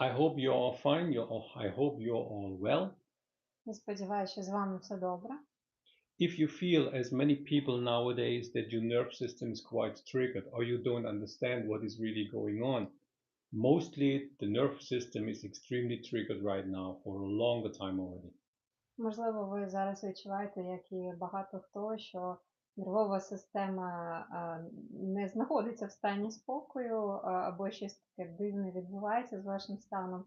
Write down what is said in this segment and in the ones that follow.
I hope you're all fine. You're all, I hope you're all well. Я сподіваюся, що з вами все добре. If you feel, as many people nowadays, that your nerve system is quite triggered or you don't understand what is really going on, mostly the nerve system is extremely triggered right now for a longer time already. Можливо, ви зараз відчуваєте, як і багато хто, що нервова система не знаходиться в стані спокою, або щось таке дивне відбувається з вашим станом.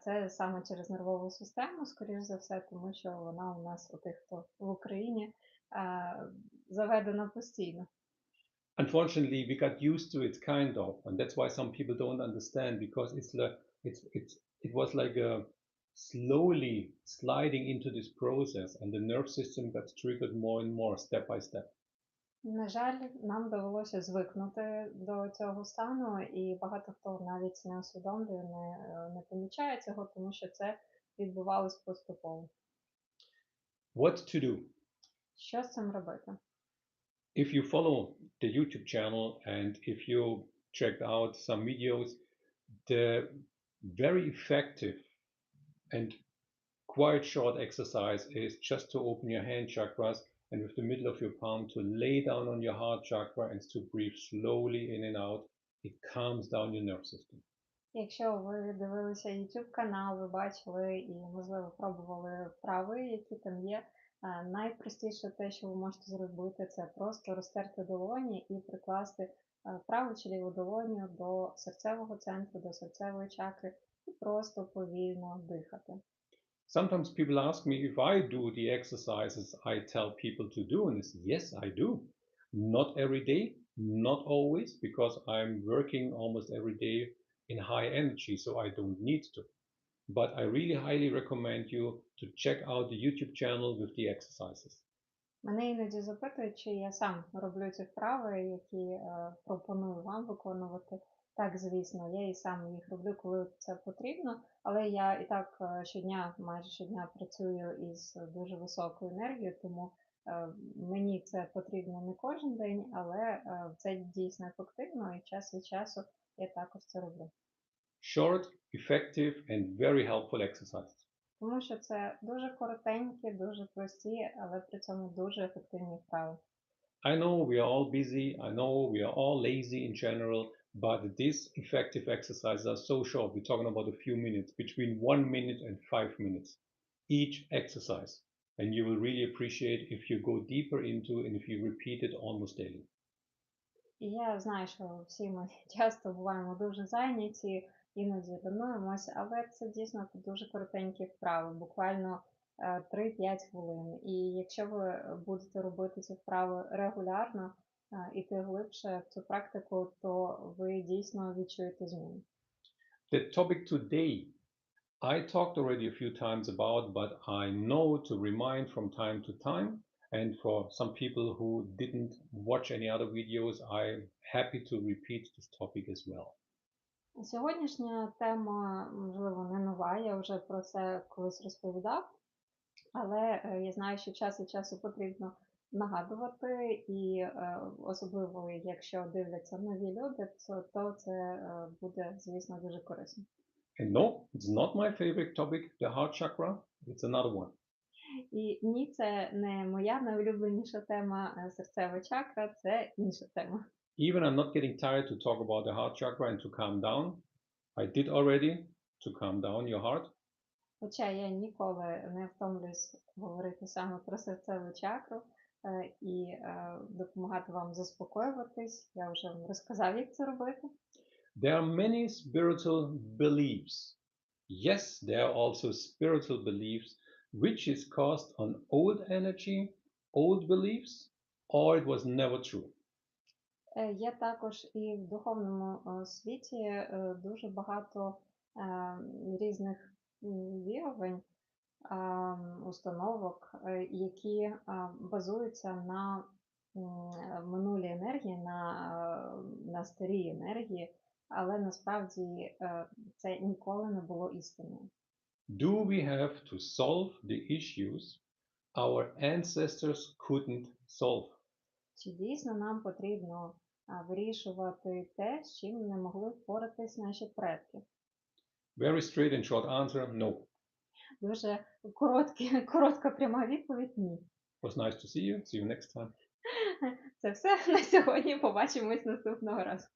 Це саме через нервову систему, скоріш за все, тому що вона у нас у тих, хто в Україні заведена постійно. Unfortunately, we got used to it kind of, and that's why some people don't understand because it's like it's it's it was like a slowly sliding into this process and the nerve system got triggered more and more step by step. На жаль, нам довелося звикнути до цього стану, і багато хто навіть не усвідомлює, не, е, не помічає цього, тому що це відбувалось поступово. What to do? Що з цим робити? If you follow the YouTube channel and if you checked out some videos, the very effective and quite short exercise is just to open your hand chakras and with the middle of your palm to lay down on your heart chakra and to breathe slowly in and out. It calms down your nerve system. Якщо ви дивилися YouTube канал, ви бачили і, можливо, пробували вправи, які там є. е, Найпростіше те, що ви можете зробити, це просто розтерти долоні і прикласти е, праву чи ліву долоню до серцевого центру, до серцевої чакри і просто повільно дихати. Sometimes people ask me if I do the exercises I tell people to do, and I say, yes, I do. Not every day, not always, because I'm working almost every day in high energy, so I don't need to. But I really highly recommend you to check out the YouTube channel with the exercises. Мене іноді запитують, чи я сам роблю ці вправи, які е, пропоную вам виконувати. Так, звісно, я і сам їх роблю, коли це потрібно, але я і так е, щодня, майже щодня працюю із дуже високою енергією, тому е, мені це потрібно не кожен день, але е, це дійсно ефективно і час від часу я також це роблю. Short, effective, and very helpful exercises. Тому що це дуже коротенькі, дуже прості, але при цьому дуже ефективні вправи. I know we are all busy, I know we are all lazy in general, but these effective exercises are so short. We're talking about a few minutes, between one minute and five minutes each exercise. And you will really appreciate if you go deeper into and if you repeat it almost daily. І я знаю, що всі ми часто буваємо дуже зайняті, іноді тренуємося, але це дійсно дуже коротенькі вправи, буквально е, 3-5 хвилин. І якщо ви будете робити ці вправи регулярно, е, іти глибше в цю практику, то ви дійсно відчуєте зміну. The topic today I talked already a few times about, but I know to remind from time to time. And for some people who didn't watch any other videos, I'm happy to repeat this topic as well. Сьогоднішня тема, можливо, не нова, я вже про це колись розповідав, але е, я знаю, що час від часу потрібно нагадувати, і е, особливо, якщо дивляться нові люди, то, то це е, буде, звісно, дуже корисно. And no, it's not my favorite topic, the heart chakra. It's another one. І ні, це не моя найулюбленіша тема е, серцева чакра, це інша тема. Even I'm not getting tired to talk about the heart chakra and to calm down. I did already to calm down your heart. Хоча я ніколи не втомлююсь говорити саме про серцеву чакру і е, допомагати вам заспокоюватись. Я вже вам розказав, як це робити. There are many spiritual beliefs. Yes, there are also spiritual beliefs which is caused on old energy, old beliefs, or it was never true. Е, Є також і в духовному е, світі е, дуже багато е, різних вірувань, е, установок, е, які базуються на е, минулій енергії, на, е, на старій енергії, але насправді це ніколи не було істиною. Do we have to solve the issues our ancestors couldn't solve? Чи дійсно нам потрібно вирішувати те, з чим не могли впоратись наші предки? Very straight and short answer, no. Дуже короткі, коротка пряма відповідь ні. It was nice to see you. See you next time. Це все на сьогодні. Побачимось наступного разу.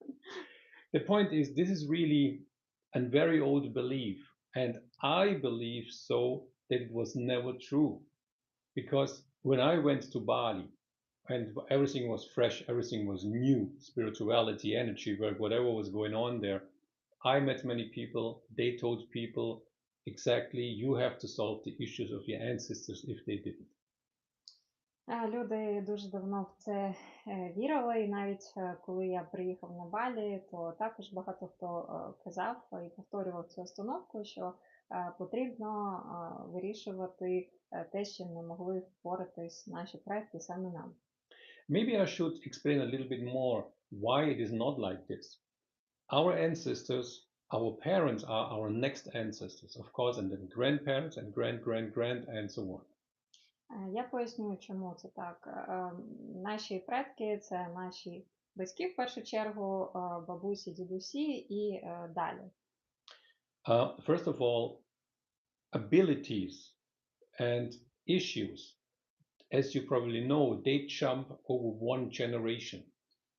The point is, this is really a very old belief, and I believe so that it was never true. Because when I went to Bali and everything was fresh, everything was new spirituality, energy, work, whatever was going on there I met many people, they told people exactly you have to solve the issues of your ancestors if they didn't. Е, Люди дуже давно в це е, вірили, і навіть е, коли я приїхав на Балі, то також багато хто казав і повторював цю установку, що потрібно вирішувати те, чим не могли впоратись наші предки саме нам. Maybe I should explain a little bit more why it is not like this. Our ancestors, our parents are our next ancestors, of course, and then grandparents and grand, grand, grand, and so on. Е, Я поясню, чому це так. Е, е, Наші предки це наші батьки в першу чергу, е, бабусі, дідусі і е, далі. Uh, first of all, abilities and issues, as you probably know, they jump over one generation.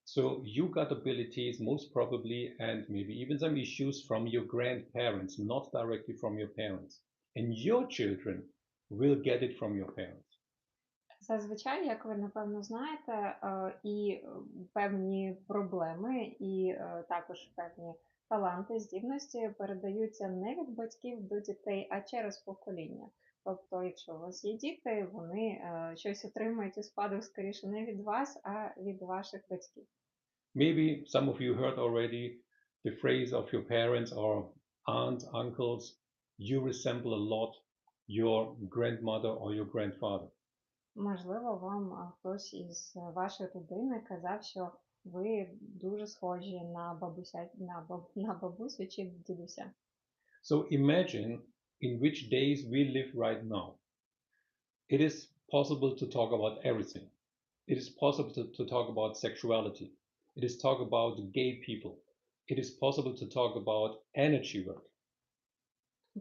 So you got abilities, most probably, and maybe even some issues from your grandparents, not directly from your parents. And your children will get it from your parents. Зазвичай, як ви напевно знаєте, е, і е, певні проблеми, і е, також певні таланти, здібності передаються не від батьків до дітей, а через покоління. Тобто, якщо у вас є діти, вони е, щось отримують у спадок скоріше не від вас, а від ваших батьків. Maybe some of you heard already the phrase of your parents or aunts, uncles, you resemble a lot your grandmother or your grandfather. Можливо, вам хтось із вашої родини казав, що ви дуже схожі на бабуся, на, баб, на бабусю чи дідуся. So imagine in which days we live right now. It is possible to talk about everything. It is possible to, to talk about sexuality. It is talk about gay people. It is possible to talk about energy work.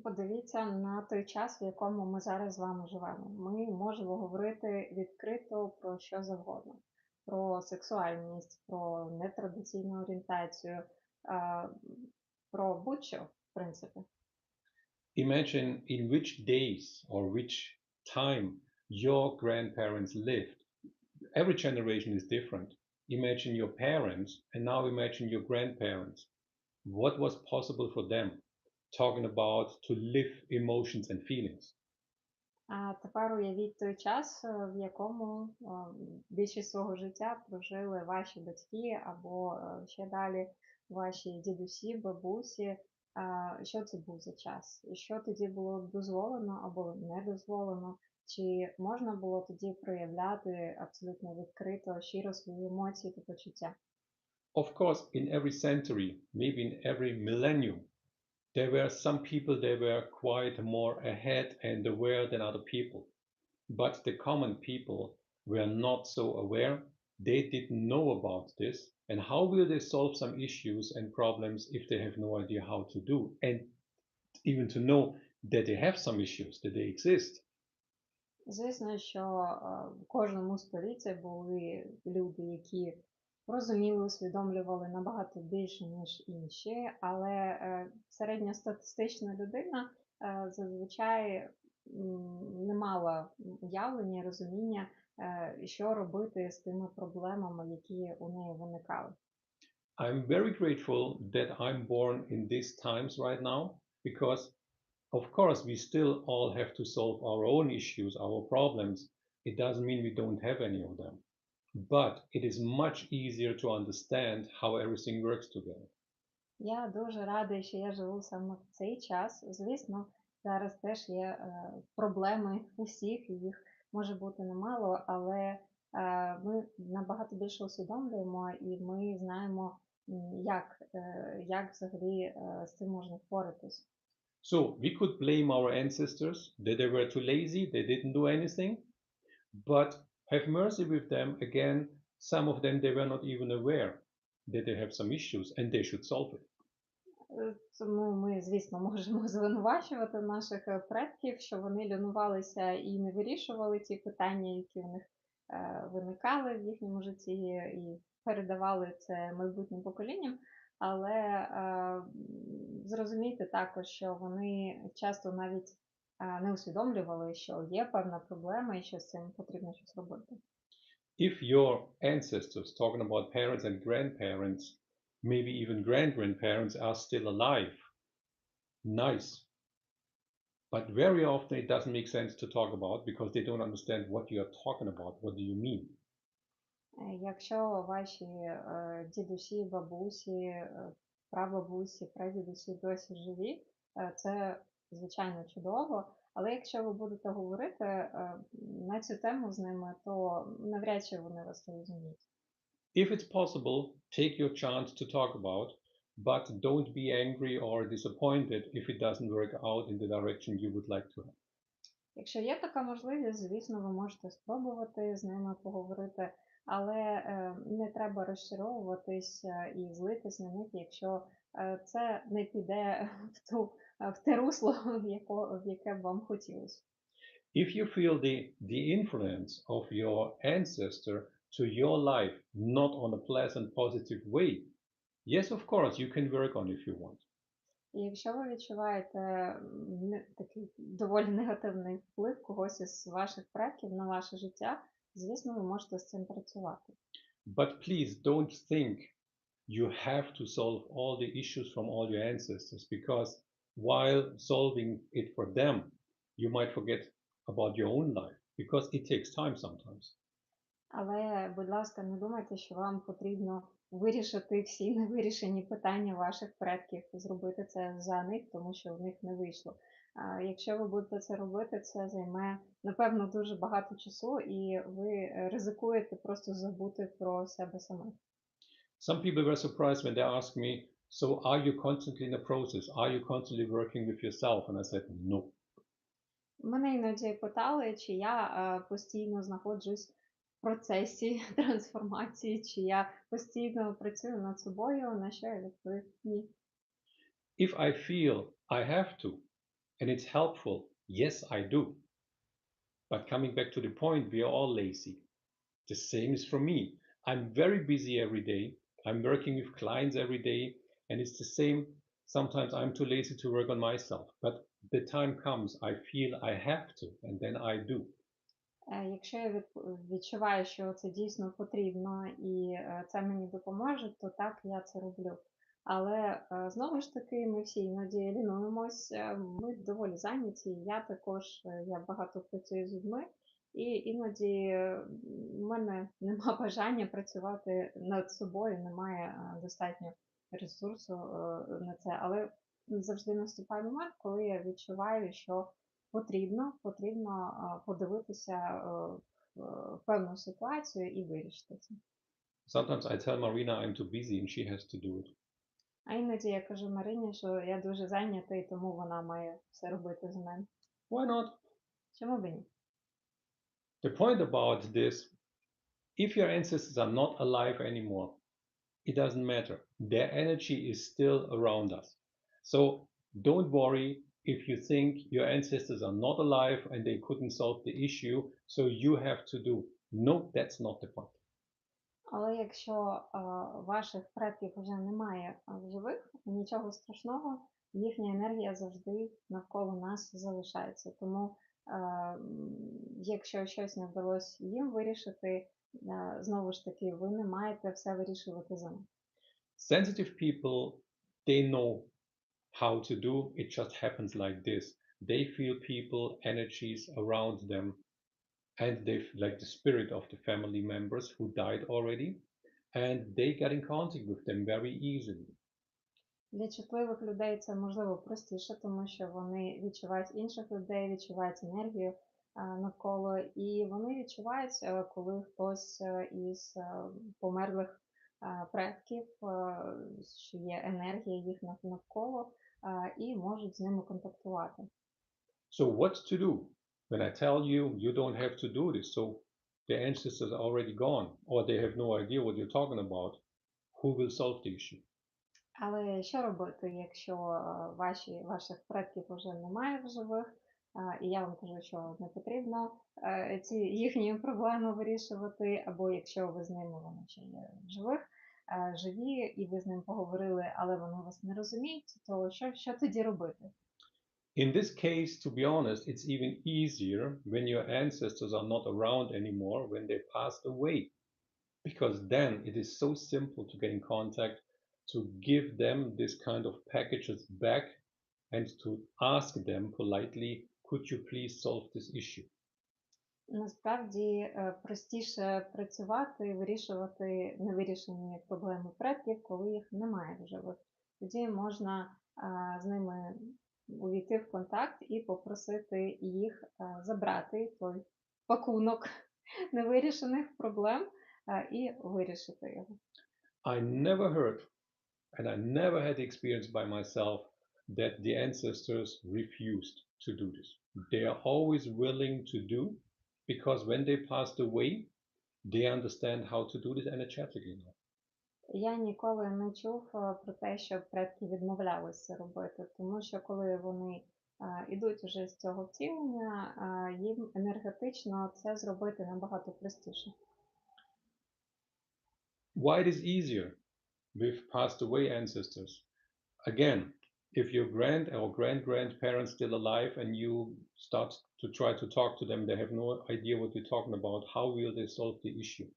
Подивіться на той час, в якому ми зараз з вами живемо. Ми можемо говорити відкрито про що завгодно: про сексуальність, про нетрадиційну орієнтацію, про будь-що, в принципі. Imagine in which days or which time your grandparents lived. Every generation is different. Imagine your parents and now imagine your grandparents. What was possible for them talking about to live emotions and feelings? А тепер уявіть той час, е, в якому е, більшість свого життя прожили ваші батьки або е, ще далі ваші дідусі, бабусі. А Що це був за час? Що тоді було дозволено або не дозволено? Чи можна було тоді проявляти абсолютно відкрито, щиро свої емоції та почуття? Of course, in every century, maybe in every millennium, there were some people that were quite more ahead and aware than other people. But the common people were not so aware. They didn't know about this. And how will they solve some issues and problems if they have no idea how to do? And even to know that they have some issues, that they exist. Звісно, що е, в кожному столітті були люди, які розуміли, усвідомлювали набагато більше, ніж інші, але е, середньостатистична людина е, зазвичай не мала уявлення, розуміння, що робити з тими проблемами, які у неї виникали. I'm very grateful that I'm born in these times right now because, of course, we still all have to solve our own issues, our problems. It doesn't mean we don't have any of them. But it is much easier to understand how everything works together. Я дуже рада, що я живу саме в цей час. Звісно, зараз теж є е, проблеми усіх, їх може бути немало, але е, ми набагато більше усвідомлюємо і ми знаємо, м, як, е, як взагалі е, з цим можна впоратись. So we could blame our ancestors that they were too lazy, they didn't do anything. But have mercy with them. Again, some of them they were not even aware that they have some issues and they should solve it. Тому ми, звісно, можемо звинувачувати наших е, предків, що вони лінувалися і не вирішували ті питання, які в них е, виникали в їхньому житті, і передавали це майбутнім поколінням. Але е, зрозумійте також, що вони часто навіть е, не усвідомлювали, що є певна проблема і що з цим потрібно щось робити. If your ancestors, talking about parents and grandparents, maybe even grand grandparents, are still alive, nice. But very often it doesn't make sense to talk about because they don't understand what you are talking about. What do you mean? Е, Якщо ваші е, дідусі, бабусі, е, прабабусі, прадідусі досі живі, е, це звичайно чудово. Але якщо ви будете говорити е, на цю тему з ними, то навряд чи вони вас зрозуміють. If it's possible, take your chance to talk about, but don't be angry or disappointed if it doesn't work out in the direction you would like to have. Якщо є така можливість, звісно, ви можете спробувати з ними поговорити, але е, не треба розчаровуватись е, і злитись на них, якщо е, це не піде в ту е, в те русло, в яко, в яке б вам хотілося. If you feel the, the influence of your ancestor to your life not on a pleasant, positive way, yes, of course, you can work on if you want. І якщо ви відчуваєте м, не- такий доволі негативний вплив когось із ваших предків на ваше життя, звісно, ви можете з цим працювати. But please don't think you have to solve all the issues from all your ancestors because while solving it for them, you might forget about your own life because it takes time sometimes. Але, будь ласка, не думайте, що вам потрібно вирішити всі невирішені питання ваших предків, зробити це за них, тому що в них не вийшло. Якщо ви будете це робити, це займе напевно дуже багато часу, і ви ризикуєте просто забути про себе самих. Some people were surprised when they asked me, So are you constantly in a process? Are you constantly working with yourself? And I said, No. Мене іноді питали, чи я е, постійно знаходжусь процесі трансформації, чи я постійно працюю над собою, на що я відповів ні. If I feel I have to and it's helpful, yes, I do. But coming back to the point, we are all lazy. The same is for me. I'm very busy every day. I'm working with clients every day, and it's the same. Sometimes I'm too lazy to work on myself, but the time comes, I feel I have to, and then I do. Е, Якщо я від- відчуваю, що це дійсно потрібно і е, це мені допоможе, то так я це роблю. Але е, знову ж таки, ми всі іноді лінуємось, ми доволі зайняті. Я також я багато працюю з людьми, і іноді в мене нема бажання працювати над собою, немає достатньо ресурсу на це. Але завжди наступає момент, коли я відчуваю, що потрібно, потрібно подивитися е, е, певну ситуацію і вирішити це. Sometimes I tell Marina I'm too busy and she has to do it. А іноді я кажу Марині, що я дуже зайнята, і тому вона має все робити за мене. Why not? Чому б ні? The point about this if your ancestors are not alive anymore, it doesn't matter. Their energy is still around us. So don't worry if you think your ancestors are not alive and they couldn't solve the issue, so you have to do. No, that's not the point. Але якщо а, ваших предків вже немає в живих, нічого страшного, їхня енергія завжди навколо нас залишається. Тому, а, якщо щось не вдалося їм вирішити, а, знову ж таки, ви не маєте все вирішувати за них. Sensitive people, they know how to do. It just happens like this. They feel people, energies around them, and they f- like the spirit of the family members who died already, and they get in contact with them very easily. Для чутливих людей це можливо простіше, тому що вони відчувають інших людей, відчувають енергію а, навколо, і вони відчувають, е, коли хтось е, із е, померлих а, предків, е, що є енергія їх навколо, і можуть з ними контактувати. So what to do when I tell you you don't have to do this? So the ancestors are already gone, or they have no idea what you're talking about. Who will solve the issue? Але що робити, якщо е, ваші, ваших предків вже немає в живих, і я вам кажу, що не потрібно е, ці їхні проблеми вирішувати, або якщо ви з ними вони ще є в живих, е, живі, і ви з ним поговорили, але вони вас не розуміють, то що, що тоді робити? In this case, to be honest, it's even easier when your ancestors are not around anymore, when they passed away. Because then it is so simple to get in contact, to give them this kind of packages back, and to ask them politely, could you please solve this issue? Насправді е, простіше працювати, вирішувати невирішені проблеми предків, коли їх немає в живих. Тоді можна з ними увійти в контакт і попросити їх забрати той пакунок невирішених проблем і вирішити його. I never heard, and I never had experience by myself, that the ancestors refused to do this. They are always willing to do, because when they passed away, they understand how to do this energetically now. Я ніколи не чув е, про те, що предки відмовлялися робити, тому що коли вони е, ідуть вже з цього втілення, е, їм енергетично це зробити набагато простіше. Why it is easier with passed away ancestors? Again, if your grand or grand grandparents still alive and you start to try to talk to them, they have no idea what you're talking about. How will they solve the issue?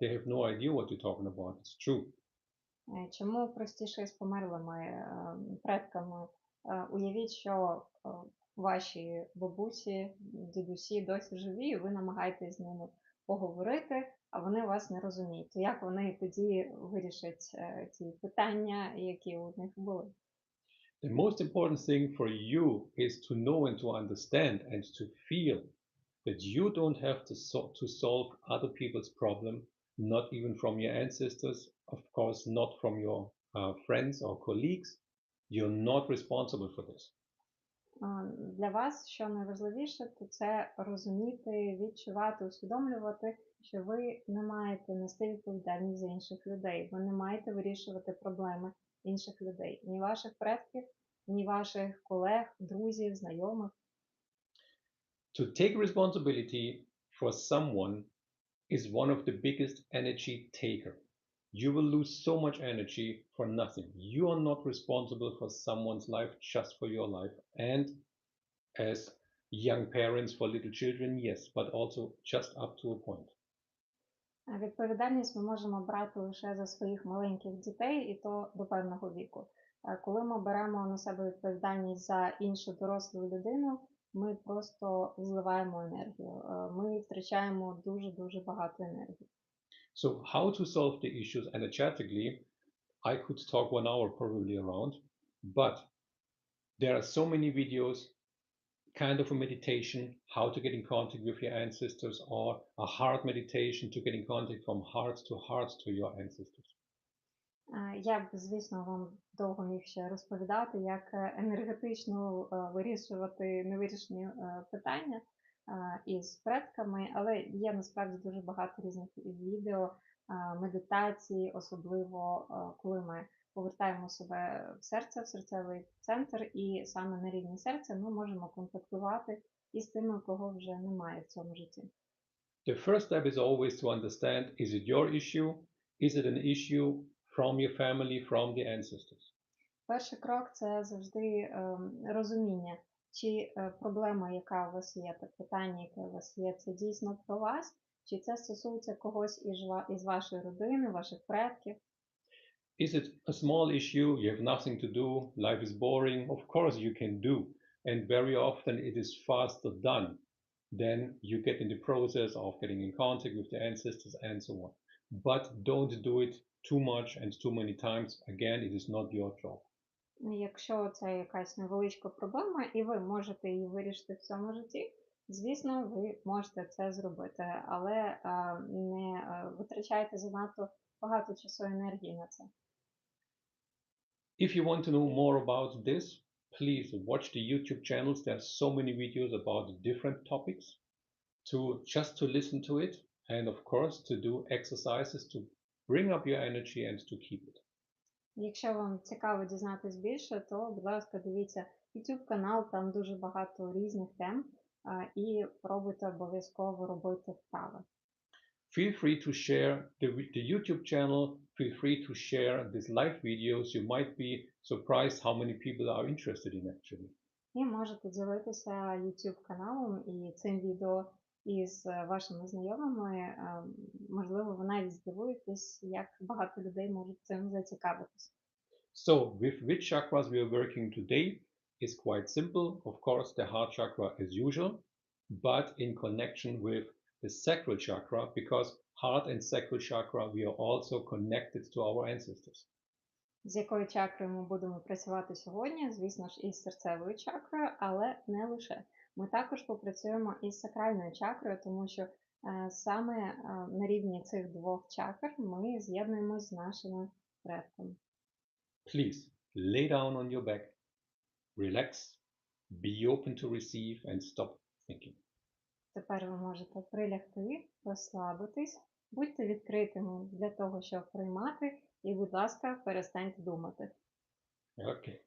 They have no idea what you're talking about. It's true. Е, Чому простіше з померлими е, предками? Е, Уявіть, що е, ваші бабусі, дідусі досі живі, і ви намагаєтесь з ними поговорити, а вони вас не розуміють. Як вони тоді вирішать е, ті питання, які у них були? The most important thing for you is to know and to understand and to feel that you don't have to, so- to solve other people's problem, not even from your ancestors, of course, not from your uh, friends or colleagues. You're not responsible for this. А, Для вас що найважливіше, то це розуміти, відчувати, усвідомлювати, що ви не маєте нести відповідальність за інших людей. Ви не маєте вирішувати проблеми інших людей, ні ваших предків, ні ваших колег, друзів, знайомих. To take responsibility for someone is one of the biggest energy taker. You will lose so much energy for nothing. You are not responsible for someone's life, just for your life. And as young parents for little children, yes, but also just up to a point. Відповідальність ми можемо брати лише за своїх маленьких дітей, і то до певного віку. Коли ми беремо на себе відповідальність за іншу дорослу людину, ми просто зливаємо енергію. Е, Ми втрачаємо дуже дуже багато енергії. So, how to solve the issues energetically? I could talk one hour probably around, but there are so many videos, kind of a meditation, how to get in contact with your ancestors, or a heart meditation to get in contact from heart to heart to your ancestors. Я б, звісно, вам довго міг ще розповідати, як е, енергетично е, вирішувати невирішені е, питання із предками, але є насправді дуже багато різних відео, медитацій, особливо коли ми повертаємо себе в серце, в серцевий центр, і саме на рівні серця ми можемо контактувати із тими, кого вже немає в цьому житті. The first step is always to understand is it your issue? Is it an issue from your family, from the ancestors? Перший крок це завжди ем, розуміння, чи е, проблема, яка у вас є, та питання, яке у вас є, це дійсно про вас, чи це стосується когось із, із вашої родини, ваших предків. Is it a small issue? You have nothing to do, life is boring. Of course, you can do. And very often it is faster done than you get in the process of getting in contact with the ancestors and so on. But don't do it too much and too many times. Again, it is not your job. Ну, Якщо це якась невеличка проблема, і ви можете її вирішити в цьому житті, звісно, ви можете це зробити, але е, не е, витрачайте занадто багато часу і енергії на це. If you want to know more about this, please watch the YouTube channels. There are so many videos about different topics to just to listen to it and of course to do exercises to bring up your energy and to keep it. Якщо вам цікаво дізнатись більше, то, будь ласка, дивіться YouTube канал, там дуже багато різних тем, а, і пробуйте обов'язково робити вправи. Feel free to share the, the YouTube channel. Feel free to share these live videos. You might be surprised how many people are interested in actually. І можете ділитися YouTube каналом і цим відео із е, вашими знайомими. Е, Можливо, ви навіть здивуєтесь, як багато людей можуть цим зацікавитись. So, with which chakras we are working today is quite simple. Of course, the heart chakra as usual, but in connection with the sacral chakra, because heart and sacral chakra, we are also connected to our ancestors. З якою чакрою ми будемо працювати сьогодні? Звісно ж, із серцевою чакрою, але не лише. Ми також попрацюємо із сакральною чакрою, тому що е, саме е, на рівні цих двох чакр ми з'єднуємось з нашими предками. Please lay down on your back, relax, be open to receive, and stop thinking. Тепер ви можете прилягти, розслабитись, будьте відкритими для того, щоб приймати, і, будь ласка, перестаньте думати. Okay.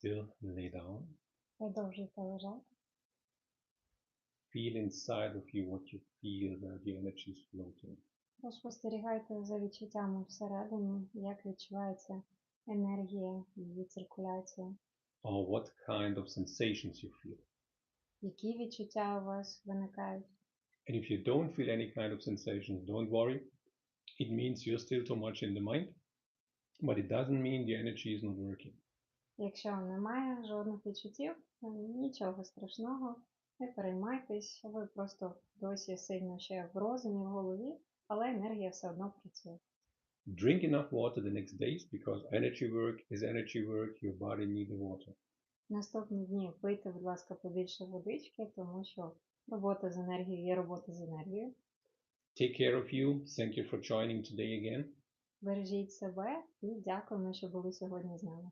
Still lay down. Продовжуйте лежати. Feel inside of you what you feel where the energy is floating. Спостерігайте за відчуттями всередині, як відчувається енергія, її циркуляція, Or what kind of sensations you feel. які відчуття у вас виникають. And if you don't feel any kind of sensations, don't worry. It means you're still too much in the mind, but it doesn't mean the energy is not working. Якщо немає жодних відчуттів, е, нічого страшного, не переймайтесь, ви просто досі сильно ще в розумі, в голові, але енергія все одно працює. Drink enough water the next days because energy work is energy work. Your body needs water. Наступні дні пийте, будь ласка, побільше водички, тому що робота з енергією є робота з енергією. Take care of you. Thank you for joining today again. Бережіть себе і дякуємо, що були сьогодні з нами.